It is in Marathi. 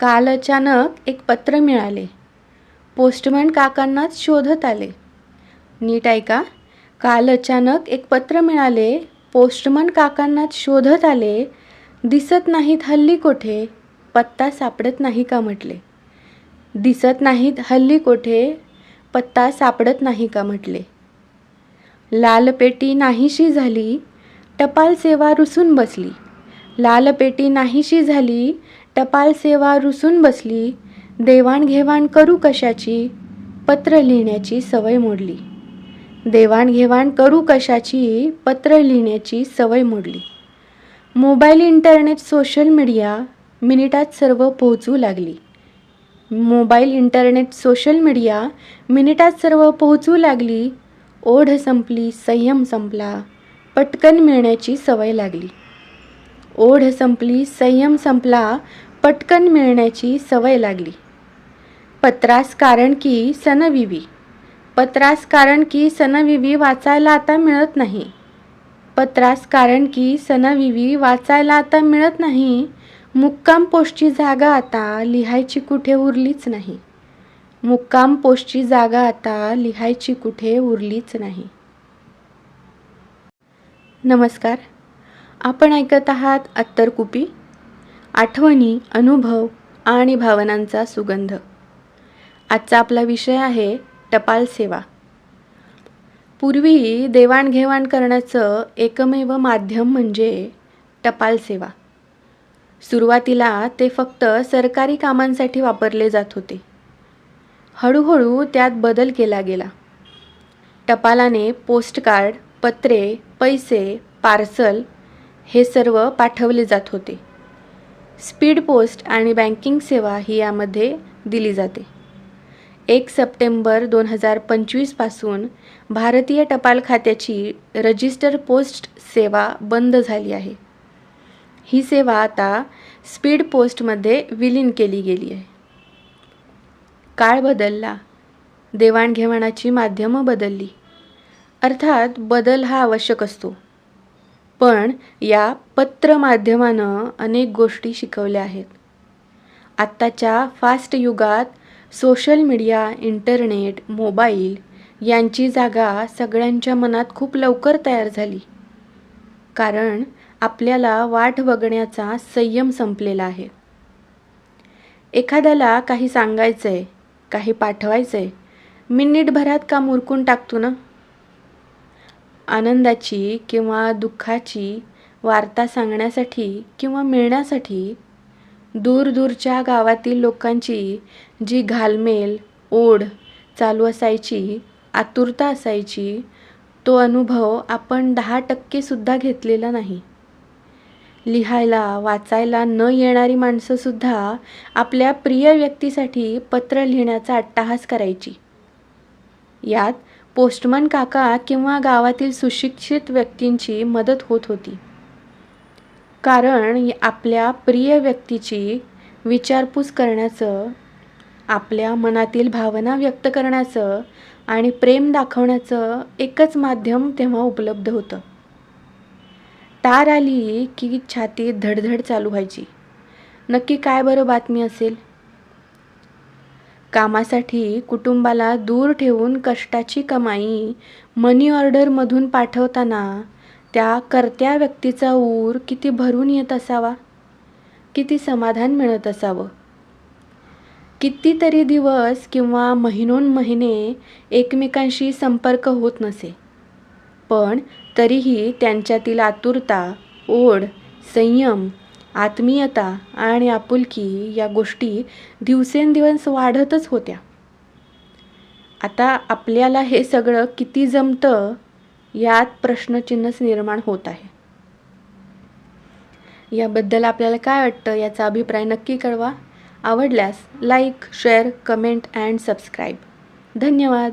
काल अचानक एक पत्र मिळाले. पोस्टमन काकांनाच शोधत आले. नीट ऐका काल अचानक एक पत्र मिळाले पोस्टमन काकांनाच शोधत आले दिसत नाहीत हल्ली कोठे पत्ता सापडत नाही का म्हटले. दिसत नाहीत हल्ली कोठे पत्ता सापडत नाही का म्हटले. लाल पेटी नाहीशी झाली टपाल सेवा रुसून बसली. लाल पेटी नाहीशी झाली टपाल सेवा रुसून बसली देवाणघेवाण करू कशाची? पत्र लिहिण्याची सवय मोडली. देवाणघेवाण करू कशाची? पत्र लिहिण्याची सवय मोडली. मोबाईल इंटरनेट सोशल मीडिया मिनिटात सर्व पोहोचू लागली. मोबाईल इंटरनेट सोशल मीडिया मिनिटात सर्व पोहोचू लागली. ओढ संपली संयम संपला पटकन मिळण्याची सवय लागली. ओढ संपली संयम संपला पटकन मिळण्याची सवय लागली. पत्रास कारण की सनविवी पत्रास कारण की सनविवी वाचायला आता मिळत नाही. पत्रास कारण की सनविवी वाचायला आता मिळत नाही. मुक्काम पोस्टची जागा आता लिहायची कुठे उरलीच नाही. मुक्काम पोस्टची जागा आता लिहायची कुठे उरलीच नाही. नमस्कार. आपण ऐकत आहात अत्तरकुपी. आठवणी अनुभव आणि भावनांचा सुगंध. आजचा आपला विषय आहे टपाल सेवा. पूर्वी देवाणघेवाण करण्याचं एकमेव माध्यम म्हणजे टपाल सेवा. सुरुवातीला ते फक्त सरकारी कामांसाठी वापरले जात होते. हळूहळू त्यात बदल केला गेला. टपालाने पोस्टकार्ड पत्रे पैसे पार्सल हे सर्व पाठवले जात होते. स्पीड पोस्ट आणि बँकिंग सेवा ही यामध्ये दिली जाते. एक सप्टेंबर दोन हजार पंचवीसपासून भारतीय टपाल खात्याची रजिस्टर पोस्ट सेवा बंद झाली आहे. ही सेवा आता स्पीड पोस्टमध्ये विलीन केली गेली आहे. काळ बदलला देवाणघेवाणाची माध्यमं बदलली. अर्थात बदल हा आवश्यक असतो. पण या पत्रमाध्यमानं अनेक गोष्टी शिकवल्या आहेत. आत्ताच्या फास्ट युगात सोशल मीडिया इंटरनेट मोबाईल यांची जागा सगळ्यांच्या मनात खूप लवकर तयार झाली. कारण आपल्याला वाट बघण्याचा संयम संपलेला आहे. एखाद्याला काही सांगायचं आहे काही पाठवायचं आहे मिनिटभरात का मुरकून टाकतो ना? आनंदाची किंवा दुःखाची वार्ता सांगण्यासाठी किंवा मिळण्यासाठी दूरदूरच्या गावातील लोकांची जी घालमेल ओढ चालू असायची आतुरता असायची तो अनुभव आपण दहा टक्केसुद्धा घेतलेला नाही. लिहायला वाचायला न येणारी माणसंसुद्धा आपल्या प्रिय व्यक्तीसाठी पत्र लिहिण्याचा अट्टाहास करायची. यात पोस्टमन काका किंवा गावातील सुशिक्षित व्यक्तींची मदत होत होती. कारण आपल्या प्रिय व्यक्तीची विचारपूस करण्याचं आपल्या मनातील भावना व्यक्त करण्याचं आणि प्रेम दाखवण्याचं एकच माध्यम तेव्हा उपलब्ध होतं. तार आली की छातीत धडधड चालू व्हायची. नक्की काय बरं बातमी असेल? कामासाठी कुटुंबाला दूर ठेवून कष्टाची कमाई मनी ऑर्डरमधून पाठवताना त्या करत्या व्यक्तीचा ऊर किती भरून येत असावा? किती समाधान मिळत असावं? कितीतरी दिवस किंवा महिनोन महिने एकमेकांशी संपर्क होत नसे. पण तरीही त्यांच्यातील आतुरता ओढ संयम आत्मीयता आणि आपुलकी या गोष्टी दिवसेंदिवस वाढतच होत्या. आता आपल्याला हे सगळं किती जमतं यात प्रश्नचिन्हच निर्माण होत आहे. याबद्दल आपल्याला काय वाटतं याचा अभिप्राय नक्की कळवा. आवडल्यास like share comment and subscribe धन्यवाद.